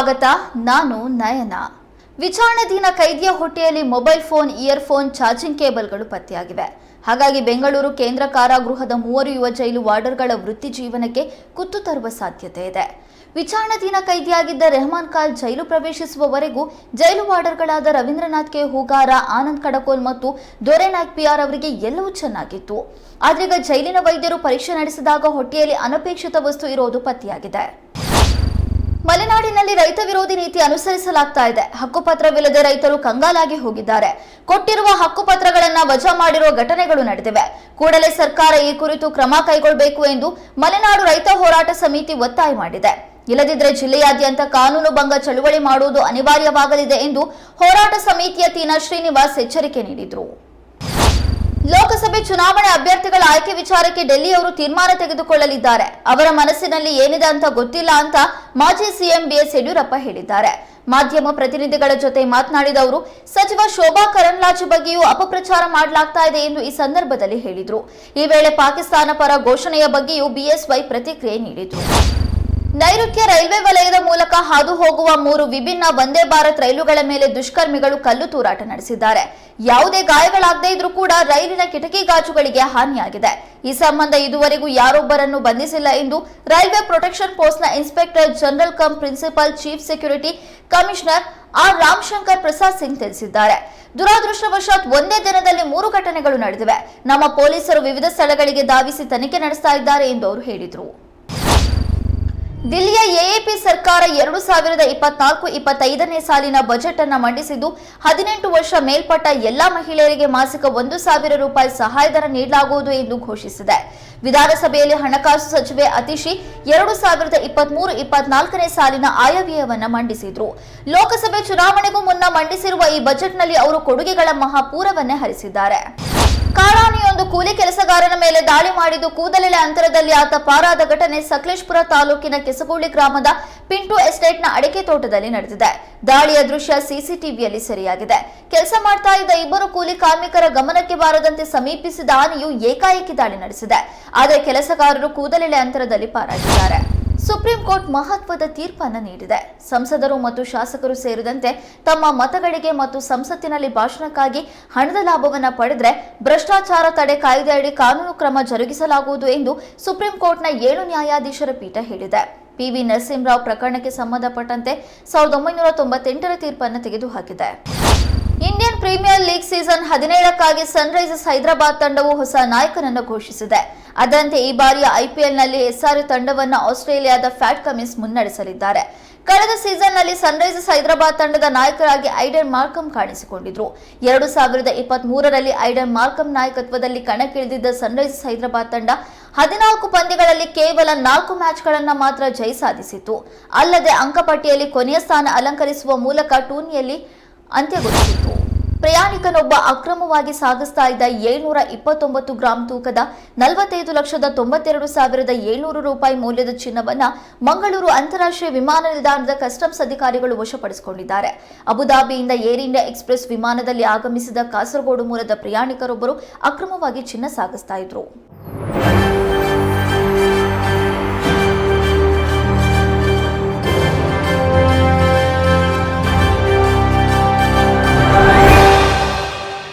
ಸ್ವಾಗತ, ನಾನು ನಯನ. ವಿಚಾರಣಾಧೀನ ಕೈದಿಯ ಹೊಟ್ಟೆಯಲ್ಲಿ ಮೊಬೈಲ್ ಫೋನ್ ಇಯರ್ಫೋನ್ ಚಾರ್ಜಿಂಗ್ ಕೇಬಲ್ಗಳು ಪತ್ತೆಯಾಗಿವೆ. ಹಾಗಾಗಿ ಬೆಂಗಳೂರು ಕೇಂದ್ರ ಕಾರಾಗೃಹದ ಮೂವರು ಯುವ ಜೈಲು ವಾರ್ಡರ್ಗಳ ವೃತ್ತಿ ಜೀವನಕ್ಕೆ ಕುತ್ತು ತರುವ ಸಾಧ್ಯತೆ ಇದೆ. ವಿಚಾರಣಾಧೀನ ಕೈದಿಯಾಗಿದ್ದ ರೆಹಮಾನ್ ಖಾನ್ ಜೈಲು ಪ್ರವೇಶಿಸುವವರೆಗೂ ಜೈಲು ವಾರ್ಡರ್ಗಳಾದ ರವೀಂದ್ರನಾಥ್ ಕೆ. ಹೂಗಾರ, ಆನಂದ್ ಕಡಕೋಲ್ ಮತ್ತು ದೊರೆನಾಥ್ ಪಿಆರ್ ಅವರಿಗೆ ಎಲ್ಲವೂ ಚೆನ್ನಾಗಿತ್ತು. ಆದ್ರೀಗ ಜೈಲಿನ ವೈದ್ಯರು ಪರೀಕ್ಷೆ ನಡೆಸಿದಾಗ ಹೊಟ್ಟೆಯಲ್ಲಿ ಅನಪೇಕ್ಷಿತ ವಸ್ತು ಇರೋದು ಪತ್ತೆಯಾಗಿದೆ. ಮಲೆನಾಡಿನಲ್ಲಿ ರೈತ ವಿರೋಧಿ ನೀತಿ ಅನುಸರಿಸಲಾಗ್ತಾ ಇದೆ. ಹಕ್ಕುಪತ್ರವಿಲ್ಲದೆ ರೈತರು ಕಂಗಾಲಾಗಿ ಹೋಗಿದ್ದಾರೆ. ಕೊಟ್ಟಿರುವ ಹಕ್ಕುಪತ್ರಗಳನ್ನ ವಜಾ ಮಾಡಿರುವ ಘಟನೆಗಳು ನಡೆದಿವೆ. ಕೂಡಲೇ ಸರ್ಕಾರ ಈ ಕುರಿತು ಕ್ರಮ ಕೈಗೊಳ್ಳಬೇಕು ಎಂದು ಮಲೆನಾಡು ರೈತ ಹೋರಾಟ ಸಮಿತಿ ಒತ್ತಾಯ ಮಾಡಿದೆ. ಇಲ್ಲದಿದ್ದರೆ ಜಿಲ್ಲೆಯಾದ್ಯಂತ ಕಾನೂನು ಭಂಗ ಚಳುವಳಿ ಮಾಡುವುದು ಅನಿವಾರ್ಯವಾಗಲಿದೆ ಎಂದು ಹೋರಾಟ ಸಮಿತಿಯ ತೀನಾ ಶ್ರೀನಿವಾಸ್ ಎಚ್ಚರಿಕೆ ನೀಡಿದರು. ಲೋಕಸಭೆ ಚುನಾವಣೆ ಅಭ್ಯರ್ಥಿಗಳ ಆಯ್ಕೆ ವಿಚಾರಕ್ಕೆ ಡೆಲ್ಲಿಯವರು ತೀರ್ಮಾನ ತೆಗೆದುಕೊಳ್ಳಲಿದ್ದಾರೆ. ಅವರ ಮನಸ್ಸಿನಲ್ಲಿ ಏನಿದೆ ಅಂತ ಗೊತ್ತಿಲ್ಲ ಅಂತ ಮಾಜಿ ಸಿಎಂ ಬಿಎಸ್ ಯಡಿಯೂರಪ್ಪ ಹೇಳಿದ್ದಾರೆ. ಮಾಧ್ಯಮ ಪ್ರತಿನಿಧಿಗಳ ಜೊತೆ ಮಾತನಾಡಿದ ಅವರು, ಸಚಿವ ಶೋಭಾ ಕರಂದ್ಲಾಜೆ ಬಗ್ಗೆಯೂ ಅಪಪ್ರಚಾರ ಮಾಡಲಾಗ್ತಾ ಇದೆ ಎಂದು ಈ ಸಂದರ್ಭದಲ್ಲಿ ಹೇಳಿದರು. ಈ ವೇಳೆ ಪಾಕಿಸ್ತಾನ ಪರ ಘೋಷಣೆಯ ಬಗ್ಗೆಯೂ ಬಿಎಸ್ವೈ ಪ್ರತಿಕ್ರಿಯೆ ನೀಡಿದರು ನೈಋತ್ಯ ರೈಲ್ವೆ ವಲಯದ ಮೂಲಕ ಹಾದು ಹೋಗುವ ಮೂರು ವಿಭಿನ್ನ ವಂದೇ ಭಾರತ್ ರೈಲುಗಳ ಮೇಲೆ ದುಷ್ಕರ್ಮಿಗಳು ಕಲ್ಲು ತೂರಾಟ ನಡೆಸಿದ್ದಾರೆ. ಯಾವುದೇ ಗಾಯಗಳಾಗದೇ ಇದ್ರೂ ಕೂಡ ರೈಲಿನ ಕಿಟಕಿ ಗಾಜುಗಳಿಗೆ ಹಾನಿಯಾಗಿದೆ. ಈ ಸಂಬಂಧ ಇದುವರೆಗೂ ಯಾರೊಬ್ಬರನ್ನು ಬಂಧಿಸಿಲ್ಲ ಎಂದು railway protection ಪೋಸ್ಟ್ನ inspector general cum principal chief security commissioner R Ramashankar Prasad Singh ತಿಳಿಸಿದ್ದಾರೆ. ದುರಾದೃಷ್ಟವಶಾತ್ ಒಂದೇ ದಿನದಲ್ಲಿ ಮೂರು ಘಟನೆಗಳು ನಡೆದಿವೆ. ನಮ್ಮ ಪೊಲೀಸರು ವಿವಿಧ ಸ್ಥಳಗಳಿಗೆ ಧಾವಿಸಿ ತನಿಖೆ ನಡೆಸ್ತಾ ಇದ್ದಾರೆ ಎಂದು ಅವರು ಹೇಳಿದರು. ದಿಲ್ಲಿಯ ಎಎಪಿ ಸರ್ಕಾರ ಎರಡು ಸಾವಿರದ ಇಪ್ಪತ್ನಾಲ್ಕು ಇಪ್ಪತ್ತೈದನೇ ಸಾಲಿನ ಬಜೆಟ್ ಅನ್ನು ಮಂಡಿಸಿದ್ದು, ಹದಿನೆಂಟು ವರ್ಷ ಮೇಲ್ಪಟ್ಟ ಎಲ್ಲಾ ಮಹಿಳೆಯರಿಗೆ ಮಾಸಿಕ ಒಂದು ಸಾವಿರ ರೂಪಾಯಿ ಸಹಾಯಧನ ನೀಡಲಾಗುವುದು ಎಂದು ಘೋಷಿಸಿದೆ. ವಿಧಾನಸಭೆಯಲ್ಲಿ ಹಣಕಾಸು ಸಚಿವೆ ಅತಿಶಿ ಎರಡು ಸಾವಿರದ ಇಪ್ಪತ್ಮೂರು ಇಪ್ಪತ್ನಾಲ್ಕನೇ ಸಾಲಿನ ಆಯವ್ಯಯವನ್ನು ಮಂಡಿಸಿದ್ರು. ಲೋಕಸಭೆ ಚುನಾವಣೆಗೂ ಮುನ್ನ ಮಂಡಿಸಿರುವ ಈ ಬಜೆಟ್ನಲ್ಲಿ ಅವರು ಕೊಡುಗೆಗಳ ಮಹಾಪೂರವನ್ನೇ ಹರಿಸಿದ್ದಾರೆ. ಕಾಡಾನೆಯೊಂದು ಕೂಲಿ ಕೆಲಸಗಾರನ ಮೇಲೆ ದಾಳಿ ಮಾಡಿದ್ದು ಕೂದಲೆಲೆ ಅಂತರದಲ್ಲಿ ಆತ ಪಾರಾದ ಘಟನೆ ಸಕಲೇಶ್ಪುರ ತಾಲೂಕಿನ ಕೆಸಗೋಳಿ ಗ್ರಾಮದ ಪಿಂಟು ಎಸ್ಟೇಟ್ನ ಅಡಿಕೆ ತೋಟದಲ್ಲಿ ನಡೆದಿದೆ. ದಾಳಿಯ ದೃಶ್ಯ ಸಿಸಿಟಿವಿಯಲ್ಲಿ ಸೆರೆಯಾಗಿದೆ. ಕೆಲಸ ಮಾಡ್ತಾ ಇದ್ದ ಇಬ್ಬರು ಕೂಲಿ ಕಾರ್ಮಿಕರ ಗಮನಕ್ಕೆ ಬಾರದಂತೆ ಸಮೀಪಿಸಿದ ಆನೆಯು ಏಕಾಏಕಿ ದಾಳಿ ನಡೆಸಿದೆ. ಆದರೆ ಕೆಲಸಗಾರರು ಕೂದಲೆಲೆ ಅಂತರದಲ್ಲಿ ಪಾರಾಗಿದ್ದಾರೆ. ಸುಪ್ರೀಂ ಕೋರ್ಟ್ ಮಹತ್ವದ ತೀರ್ಪನ್ನ ನೀಡಿದೆ. ಸಂಸದರು ಮತ್ತು ಶಾಸಕರು ಸೇರಿದಂತೆ ತಮ್ಮ ಮತಗಳಿಗೆ ಮತ್ತು ಸಂಸತ್ತಿನಲ್ಲಿ ಭಾಷಣಕ್ಕಾಗಿ ಹಣದ ಲಾಭವನ್ನ ಪಡೆದರೆ ಭ್ರಷ್ಟಾಚಾರ ತಡೆ ಕಾಯ್ದೆಯಡಿ ಕಾನೂನು ಕ್ರಮ ಜರುಗಿಸಲಾಗುವುದು ಎಂದು ಸುಪ್ರೀಂ ಕೋರ್ಟ್ನ ಏಳು ನ್ಯಾಯಾಧೀಶರ ಪೀಠ ಹೇಳಿದೆ. ಪಿವಿ ನರಸಿಂಹರಾವ್ ಪ್ರಕರಣಕ್ಕೆ ಸಂಬಂಧಪಟ್ಟಂತೆ ಸಾವಿರದ ಒಂಬೈನೂರ ತೊಂಬತ್ತೆಂಟರ ತೀರ್ಪನ್ನು ತೆಗೆದುಹಾಕಿದೆ. ಇಂಡಿಯನ್ ಪ್ರೀಮಿಯರ್ ಲೀಗ್ ಸೀಸನ್ ಹದಿನೇಳಕ್ಕಾಗಿ ಸನ್ರೈಸರ್ಸ್ ಹೈದರಾಬಾದ್ ತಂಡವು ಹೊಸ ನಾಯಕನನ್ನು ಘೋಷಿಸಿದೆ. ಅದರಂತೆ ಈ ಬಾರಿಯ ಐಪಿಎಲ್ನಲ್ಲಿ ಎಸ್ಆರ್ ತಂಡವನ್ನು ಆಸ್ಟ್ರೇಲಿಯಾದ ಫ್ಯಾಟ್ ಕಮಿನ್ಸ್ ಮುನ್ನಡೆಸಲಿದ್ದಾರೆ. ಕಳೆದ ಸೀಸನ್ನಲ್ಲಿ ಸನ್ರೈಸರ್ಸ್ ಹೈದರಾಬಾದ್ ತಂಡದ ನಾಯಕರಾಗಿ ಐಡನ್ ಮಾರ್ಕಮ್ ಕಾಣಿಸಿಕೊಂಡಿದ್ರು. ಎರಡು ಸಾವಿರದ ಇಪ್ಪತ್ತ್ ಮೂರರಲ್ಲಿ ಐಡನ್ ಮಾರ್ಕಮ್ ನಾಯಕತ್ವದಲ್ಲಿ ಕಣಕ್ಕಿಳಿದಿದ್ದ ಸನ್ರೈಸರ್ಸ್ ಹೈದರಾಬಾದ್ ತಂಡ ಹದಿನಾಲ್ಕು ಪಂದ್ಯಗಳಲ್ಲಿ ಕೇವಲ ನಾಲ್ಕು ಮ್ಯಾಚ್ಗಳನ್ನು ಮಾತ್ರ ಜಯ ಸಾಧಿಸಿತು ಅಲ್ಲದೆ ಅಂಕಪಟ್ಟಿಯಲ್ಲಿ ಕೊನೆಯ ಸ್ಥಾನ ಅಲಂಕರಿಸುವ ಮೂಲಕ ಟೂರ್ನಿಯಲ್ಲಿ ಅಂತ್ಯಗೊಳಿಸಿತು ಪ್ರಯಾಣಿಕನೊಬ್ಬ ಅಕ್ರಮವಾಗಿ ಸಾಗಿಸ್ತಾ ಇದ್ದ ಏಳ್ನೂರ ಇಪ್ಪತ್ತೊಂಬತ್ತು ಗ್ರಾಂ ತೂಕದ ನಲವತ್ತೈದು ಲಕ್ಷದ ತೊಂಬತ್ತೆರಡು ಸಾವಿರದ ಏಳ್ನೂರು ರೂಪಾಯಿ ಮೌಲ್ಯದ ಚಿನ್ನವನ್ನ ಮಂಗಳೂರು ಅಂತಾರಾಷ್ಟ್ರೀಯ ವಿಮಾನ ನಿಲ್ದಾಣದ ಕಸ್ಟಮ್ಸ್ ಅಧಿಕಾರಿಗಳು ವಶಪಡಿಸಿಕೊಂಡಿದ್ದಾರೆ. ಅಬುದಾಬಿಯಿಂದ ಏರ್ ಇಂಡಿಯಾ ಎಕ್ಸ್ಪ್ರೆಸ್ ವಿಮಾನದಲ್ಲಿ ಆಗಮಿಸಿದ ಕಾಸರಗೋಡು ಮೂಲದ ಪ್ರಯಾಣಿಕರೊಬ್ಬರು ಅಕ್ರಮವಾಗಿ ಚಿನ್ನ ಸಾಗಿಸ್ತಾ ಇದ್ರು.